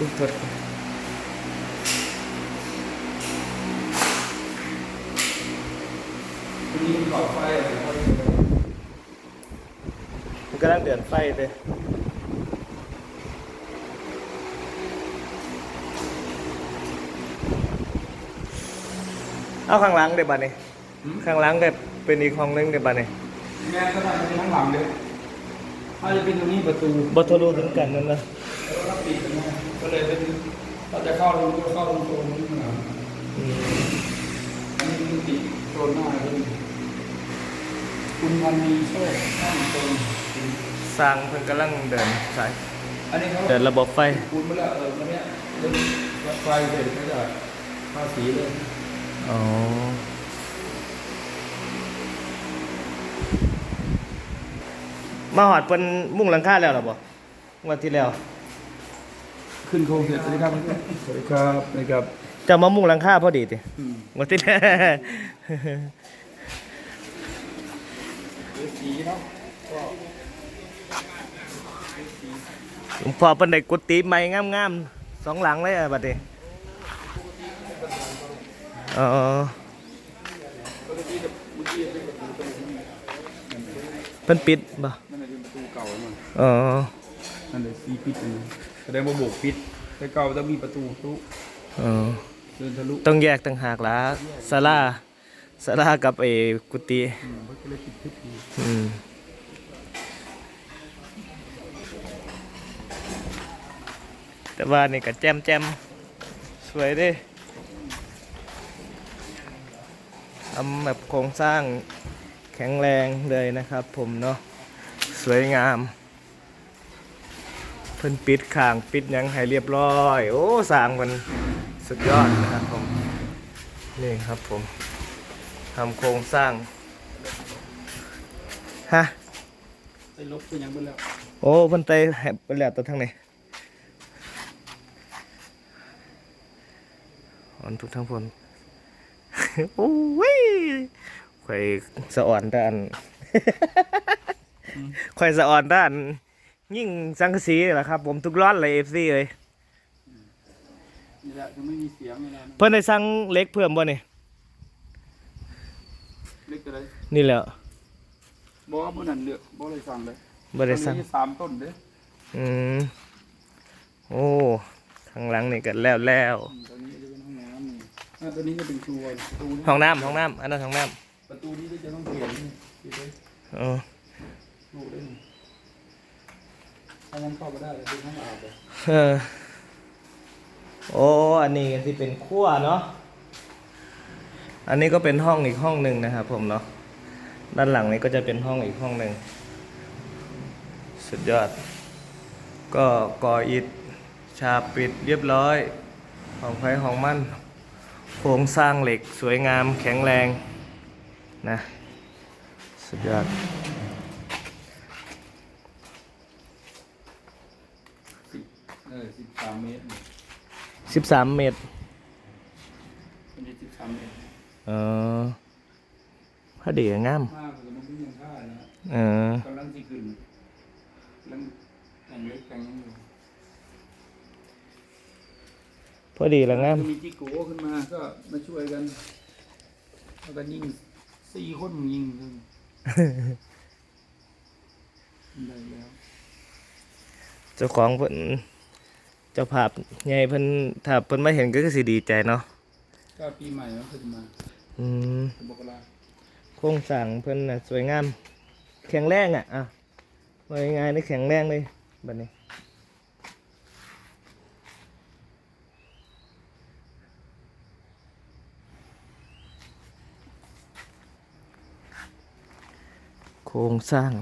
อุ๊ยโทษมันกำลังเดือนไฟเลยเอาข้างหลังเดี๋ยวบัดนี้ข้างหลังเดี๋ยวเป็นอีกห้องหนึงเดี๋ยวบัดนี้แม่ก็ทำเป็นข้างหลังเลยถ้าจะเป็นตรงนี้ประตูบททะลุถึงกันนั่นนะแล้วก็ปิดนะ ก็เลยเป็นเราจะเข้าตรงก็เข้าตรงโซนนี้นะอันนี้มันติดโซนหน้าเลยคุณพันมีโชคข้างตรงสร้างเพิ่นกำลังเดินสายอันนี้เขาเดินระบบไฟคุณมาแล้วเออวันเนี้ยเรื่องรถไฟเสร็จก็จะภาษีเลยอ๋อมาหอดเพิ่นมุ่งหลังคาแล้วหรอบ่วันที่แล้ว ขึ้นโครงเสร็จสวัสดีครับสวัสดีครับสวัสดีครับจะมามุ่งหลังคาพอดีติอืมงวันที่แล้วเดี๋ยวสีเนาะก็หลวงพ่อเพิ่นได้กุฏิใหม่งามๆสองหลังเลยอะบัดนี้อ๋อปกติกับเมื่อกี้เป็นประตูตรงนี้เพิ่นปิดบ่นั่นเลยเป็นประตูเก่ามันอ๋อนั่นเลยซีปิดอันนี้แส ดงว่าโบกปิด แต่เก่าต้องมีประตูทะลุอ๋อเดินทะลุต้องแยกต่างหากละศาลาศาลากับไอ้กุฏิอืมเขาก็เลยปิดทึบอยู่อืมแต่ว่านี่ก็แจมแจมสวยเดิทำแบบโครงสร้างแข็งแรงเลยนะครับผมเนาะสวยงาม เพิ่นปิดข้างปิดหยังให้เรียบร้อย โอ้สร้างมันสุดยอดนะครับผมนี่ครับผมทำโครงสร้างฮะไปลบไปยังไปแล้วโอ้เพิ่นไตแหบไปแล้วตัวทางไหนอ่อนทุกทั้งพนโอ้ยข่อยสะอ่อนด้านข่อยสะอ่อนด้าน ยิ่งสังกะสีแหละครับ ผมทุกร้อนเลยเอฟซีเลยนี่แหละจะไม่มีเสียงเวลาเพิ่นได้สั่งเหล็กเพิ่มบ่นี่เล็กอะไรนี่แหละบอกว่าเมื่อนั้นเลือกบอกเลยสั่งเลยบ่ได้สั่งตอนนี้สามต้นเด้ออืมโอ้ข้างหลังนี่ก็แล้วแล้วอืมตอนนี้จะเป็นห้องน้ำนี่อ่าตอนนี้จะเป็นครัวประตูนี่ห้องน้ำห้องน้ำอันนั้นห้องน้ประตูนี้ก็จะต้องเปลี่ยนนี่ปิดเลยำเออ ลูกได้นี่ ถ้างั้นเข้าไปได้เลยเป็นห้องอาบเลยเออโอ้อันนี้ก็ที่เป็นครัวเนาะอันนี้ก็เป็นห้องอีกห้องหนึ่งนะครับผมเนาะด้านหลังนี้ก็จะเป็นห้องอีกห้องหนึ่งสุดยอด ก็ก่ออิฐฉาบปิดเรียบร้อยห้องไฟห้องมั่นโครงสร้างเหล็กสวยงามแข็งแรงนะสุดยอด สิบ เออสิบสามเมตร13เมตรมันจะสิบสามเมตรเออพอดีงามมากกว่ามันก็ยังค่านะเออกำลังสิขึ้นกำลังแต่งเล็กแต่งยังอยู่พอดีแล้วงามจะมีจิโก้ขึ้นมาก็มาช่วยกันแล้วก็ยิงสี่คนยิงเลยได้แล้วเจ้าของเพิ่น เจ้าภาพใหญ่เพิ่นถ้าเพิ่นมาเห็นก็คือสิดีใจเนาะก็ปีใหม่แล้วขึ้นมาอืมเป็นบกลาโครงสร้างเพิ่นน่ะสวยงาม แข็งแรงอะอะว่าง่ายๆนี่แข็งแรงเลยบัดนี้ โครงสร้าง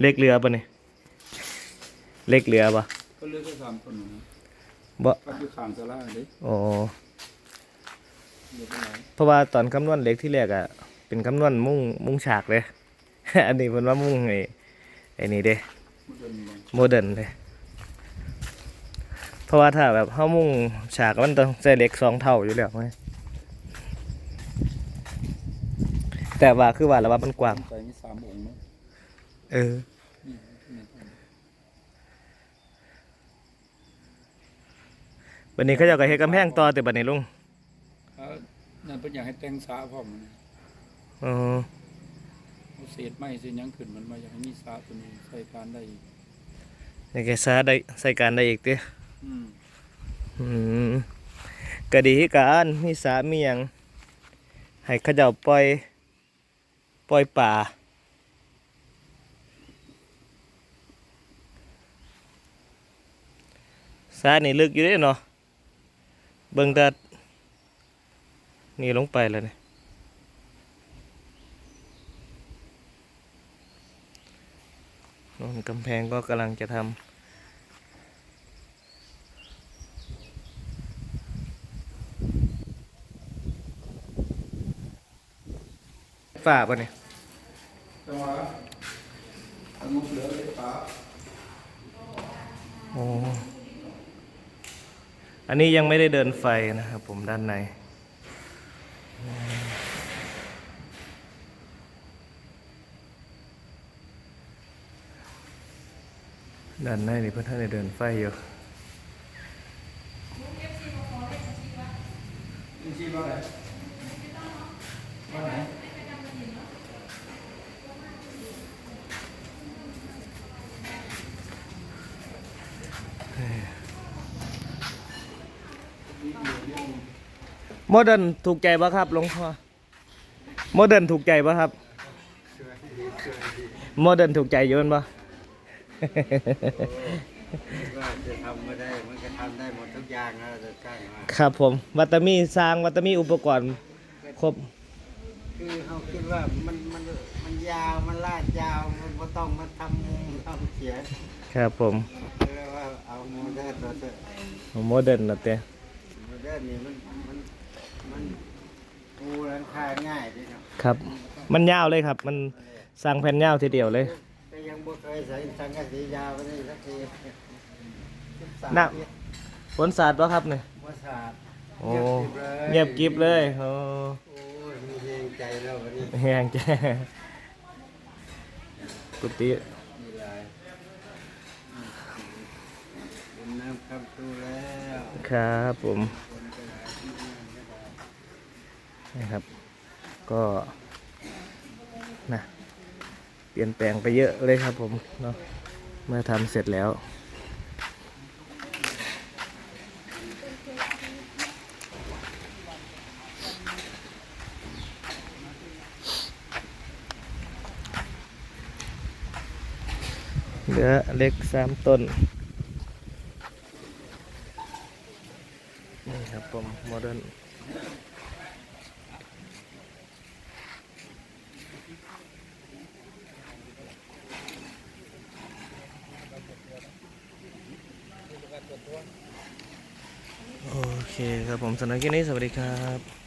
เล็กเรือปะนี่เล็กเรือปะก็เลือกแค่สามคนนะบ่ก็คือขางสาราเด้อ๋อเลือกไปไหนเพราะว่าตอนคำนวณเล็กที่แรกอะเป็นคำนวณมุ่งมุ่งฉากเลย อันนี้เป็นว่ามุ่งไอ้ไอ้นี่เด้มันเป็นไงโมเดิร์นเลยเพราะว่าถ้าแบบเฮามุ่งฉากมันต้องใส่เหล็กสองเท่าอยู่แล้วไงแต่ว่าคือว่าแล้วว่ามันกว้างใส่มีสามองค์เนาะ เออนี่นี่ตรงนี้บัดนี้เขาเจะก็เฮ็ดกำแพงต่อแต่บัดนี้ลุงอ่านั่นเป็นอยากให้แต่งสาพร้อมนะอ๋อ เอาเศษไม้เศษหยังขึ้นมันมาอยากให้มีสาตัวนี้ใส่การได้อีกนี่แกซาได้ใส่การได้อีกติอืมอืมก็ดีคือการมีสามีหยังให้เขาเจ้าปล่อย ปล่อยป่า สานี่ลึกอยู่เด้เนาะเบิ่งแต่นี่ลงไปแล้วนี่โน่นกำแพงก็กำลังจะทำฝ่าป่ะเนี่ยแต่ว่าอันนู้นเหลือเลยฟ้าโอ้ อันนี้ยังไม่ได้เดินไฟนะครับผมด้านใน ด้านในนี่เพื่อนท่านได้เดินไฟอยู่นี่ชื่อว่าอะไรว่าไหน โมเดิร์นถูกใจปะครับหลวงพ่อโมเดิร์นถูกใจปะครับโมเดิร์นถูกใจอยืนปะว่าจะทำไม่ได้มันก็ทำได้หมดทุกอย่างนะเราจะสร้างมาครับผมวัตมีสร้างวัตมีอุปกรณ์ครบคือเขาคิดว่ามันมันมันยาวมันลาดยาวมันก็ต้องมาทำมุมทำเขียนครับผมเรียกว่าเอาโมเดิร์นเราเถอะโมเดิร์นนะเต้โมเดิร์ นนี่มันมันมันปูหลังคาง่ายดีเนาะครับ มันยาวเลยครับ มันสร้างแผ่นยาวทีเดียวเลยก็ยังบ่เคยใส่สังกะสียาวไปนี่สักทีสิบสามน่ะปีฝนสาดปะครับเนี่ยบ่สาดโอ้เงียบกริบเลยโอ้โอ้ยมีแรงใจแล้ววันนี้แห้งแจ้กุฏิมีหลายอืมเป็นน้ำคำตูแล้ว ครับผม คนก็หลายที่นั่นก็หลาย นะครับ ก็นะเปลี่ยนแปลงไปเยอะเลยครับผมเนาะเมื่อทำเสร็จแล้วเหลือเล็กสามต้นนี่ครับผมโมเดิร์นโอเค ครับผมสำหรับคลิปนี้สวัสดีครับ